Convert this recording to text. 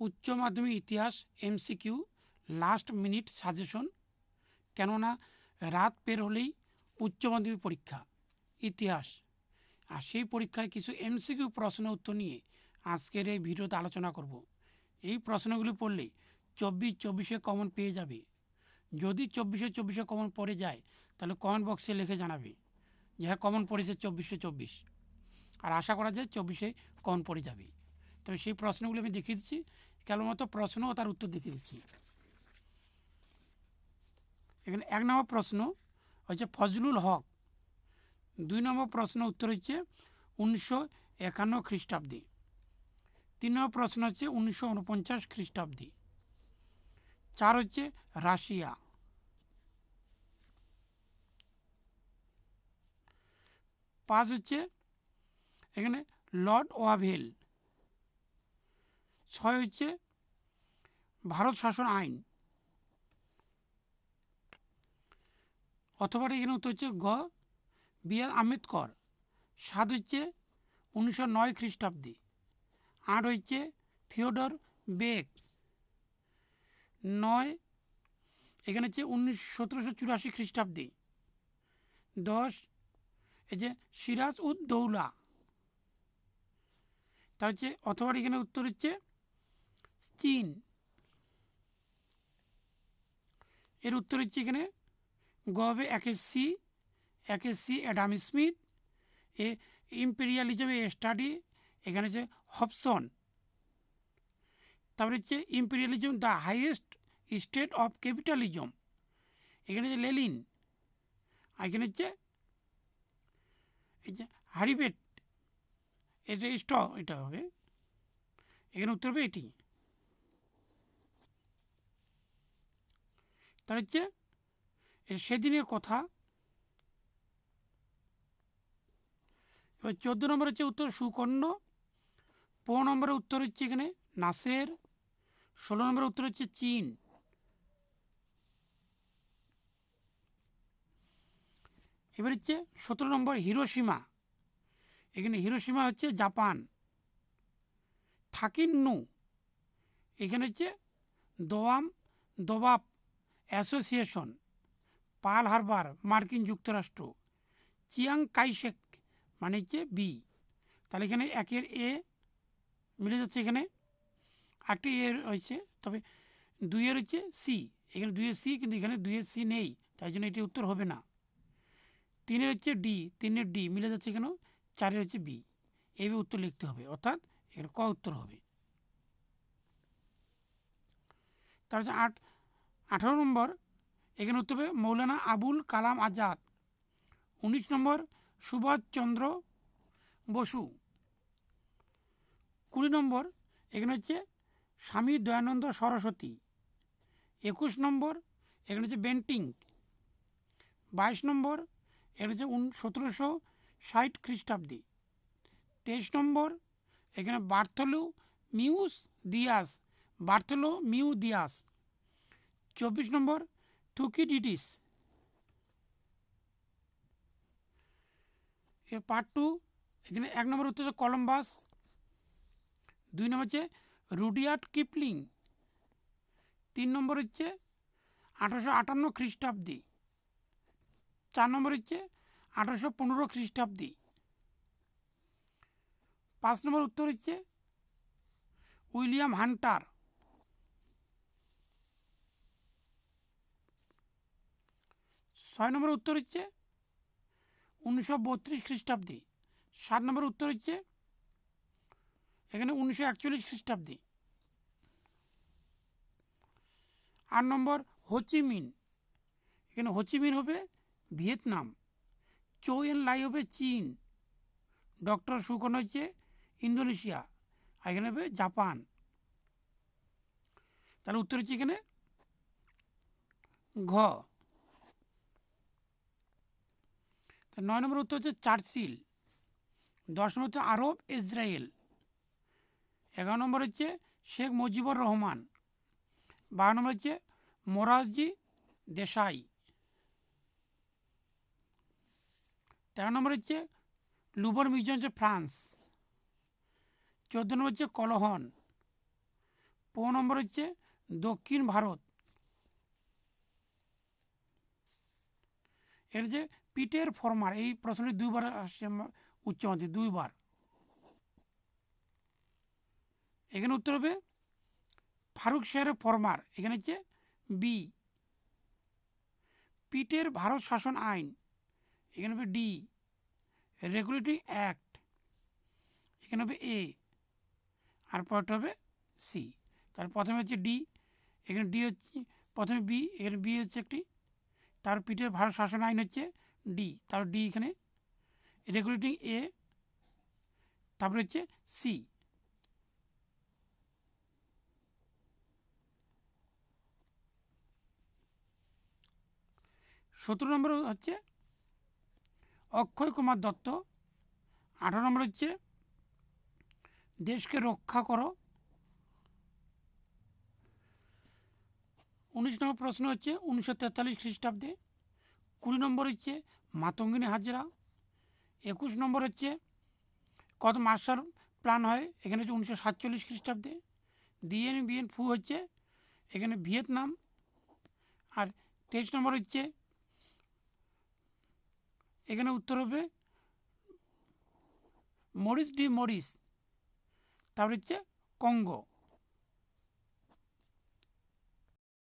উচ্চ মাধ্যমিক ইতিহাস এমসিকিউ লাস্ট মিনিট সাজেশন কেননা রাত পের হলেই উচ্চ মাধ্যমিক পরীক্ষা, ইতিহাস। আর সেই পরীক্ষায় কিছু এমসিকিউ প্রশ্ন উত্তর নিয়ে আজকের এই ভিডিওতে আলোচনা করব। এই প্রশ্নগুলি পড়লে চব্বিশ চব্বিশে কমন পেয়ে যাবে। যদি চব্বিশে চব্বিশে কমন পড়ে যায়, তাহলে কমেন্ট বক্সে লিখে জানাবে যে হ্যাঁ কমন পড়েছে চব্বিশে চব্বিশ। আর আশা করা যায় চব্বিশে কমন পড়ে যাবে। তবে সেই প্রশ্নগুলি আমি দেখিয়ে দিচ্ছি। কেবলমাত্র প্রশ্ন ও তার উত্তর দেখিয়ে দিচ্ছি। এখানে এক নম্বর প্রশ্ন হচ্ছে, ফজলুল হক, দুই নম্বর প্রশ্ন উত্তর হচ্ছে উনিশশো একান্ন খ্রিস্টাব্দে। তিন নম্বর প্রশ্ন হচ্ছে উনিশশো উনপঞ্চাশ খ্রিস্টাব্দে। চার হচ্ছে রাশিয়া। পাঁচ হচ্ছে এখানে লর্ড ওয়াভেল। ছয় হচ্ছে ভারত শাসন আইন। অথবা এখানে উত্তর হচ্ছে গ, বি আর আম্বেদকর। সাত হচ্ছে উনিশশো নয় খ্রিস্টাব্দে। আট হচ্ছে থিওডর বেক নয়, এখানে হচ্ছে উনিশ, সতেরোশো চুরাশি খ্রিস্টাব্দে। দশ, এই যে সিরাজ উদ দৌলা। তার হচ্ছে অথবা এখানে উত্তর হচ্ছে চীন। এর উত্তর হচ্ছে এখানে গ হবে একে সি একে C Adam Smith, a imperialism a study, এখানে হচ্ছে হপসন। তারপরে হচ্ছে imperialism the highest state of capitalism, এখানে যে লেলিন এখানে হচ্ছে, এই যে হারিবেট, এটা স্ট এটা হবে, এখানে উত্তর হবে এটি। তার হচ্ছে সেদিনের কথা, এবার চোদ্দ নম্বর হচ্ছে উত্তর সুকর্ণ, পনেরো নম্বরের উত্তর হচ্ছে এখানে নাসের, ষোলো নম্বরের উত্তর হচ্ছে চীন। এবার হচ্ছে সতেরো নম্বর হিরোসীমা এখানে হিরোসীমা হচ্ছে জাপান। থাকিন্নু। এখানে হচ্ছে দোয়াম দোবাব অ্যাসোসিয়েশন পাল হারবার, মার্কিন যুক্তরাষ্ট্র, চিয়াং কাইশেক মানে হচ্ছে বি। তাহলে এখানে একের এ মিলে যাচ্ছে এখানে। একটি এ রয়েছে, তবে দুইয়ের হচ্ছে সি। এখানে দুইয়ের সি, কিন্তু এখানে দুইয়ের সি নেই, তাই জন্য এটি উত্তর হবে না। তিনের হচ্ছে ডি, তিনের ডি মিলে যাচ্ছে কেন চারের হচ্ছে বি। এইভাবে উত্তর লিখতে হবে, অর্থাৎ এখানে ক উত্তর হবে। তার হচ্ছে আট আঠারো নম্বর, এখানে উত্তর হবে মৌলানা আবুল কালাম আজাদ। উনিশ নম্বর সুভাষচন্দ্র বসু। কুড়ি নম্বর, এখানে হচ্ছে স্বামী দয়ানন্দ সরস্বতী। একুশ নম্বর, এখানে হচ্ছে বেন্টিং। বাইশ নম্বর, এখানে হচ্ছে সতেরোশো ষাট খ্রিস্টাব্দে। তেইশ নম্বর, এখানে Bartholomew Dias Bartholomew Dias. চব্বিশ নম্বর থুকিডিডিস এ পার্ট টু এখানে এক নম্বর উত্তর হচ্ছে কলম্বাস, দুই নম্বর হচ্ছে রুডিয়ার্ট কিপলিং, তিন নম্বর হচ্ছে আঠারোশো আটান্ন খ্রিস্টাব্দে, চার নম্বর হচ্ছে আঠারোশো পনেরো খ্রিস্টাব্দে। পাঁচ নম্বর উত্তর হচ্ছে উইলিয়াম হান্টার ছয় নম্বর উত্তর হচ্ছে উনিশশো বত্রিশ খ্রিস্টাব্দে। সাত নম্বর উত্তর হচ্ছে এখানে উনিশশো একচল্লিশ খ্রিস্টাব্দে। আট নম্বর হোচিমিন এখানে হোচিমিন হবে ভিয়েতনাম। চৌ এন লাই হবে চীন। ডক্টর সুকন হচ্ছে ইন্দোনেশিয়া। আর এখানে হবে জাপান। তাহলে উত্তর হচ্ছে এখানে ঘ। নয় নম্বর উত্তর হচ্ছে চার্চিল। দশ নম্বর হচ্ছে আরব, ইসরায়েল। এগারো নম্বর হচ্ছে শেখ মুজিবুর রহমান। বারো নম্বর হচ্ছে মোরারজি দেশাই। তেরো নম্বর হচ্ছে লুবর মিউজিয়াম হচ্ছে ফ্রান্স। চোদ্দ নম্বর হচ্ছে কলহন। পনেরো নম্বর হচ্ছে দক্ষিণ ভারত। এর যে পিটের ফরমার এই প্রশ্নটি দুইবার আসছে উচ্চ মাধ্যমিক, দুইবার। এখানে উত্তর হবে ফারুক শেয়ারের ফরমার। এখানে হচ্ছে বি পিটের ভারত শাসন আইন। এখানে হবে ডি রেগুলেটরি অ্যাক্ট এখানে হবে এ আর পরটা হবে সি তার প্রথমে হচ্ছে ডি এখানে ডি হচ্ছে, প্রথমে বি এখানে বি হচ্ছে একটি তার পিঠের ভারত শাসন আইন হচ্ছে ডি তার ডি এখানে রেগুলেটিং এ তারপরে হচ্ছে সি সতেরো নম্বর হচ্ছে অক্ষয় কুমার দত্ত। আঠারো নম্বর হচ্ছে দেশকে রক্ষা করো। উনিশ নম্বর প্রশ্ন হচ্ছে উনিশশো তেতাল্লিশ খ্রিস্টাব্দে। কুড়ি নম্বর হচ্ছে মাতঙ্গিনী হাজরা। একুশ নম্বর হচ্ছে, কত মার্শাল প্ল্যান হয়? এখানে হচ্ছে উনিশশো সাতচল্লিশ খ্রিস্টাব্দে। ডিএন বিএন ফু হচ্ছে, এখানে ভিয়েতনাম। আর তেইশ নম্বর হচ্ছে, এখানে উত্তর হবে, মরিস ডি মরিস। তারপর হচ্ছে কঙ্গো।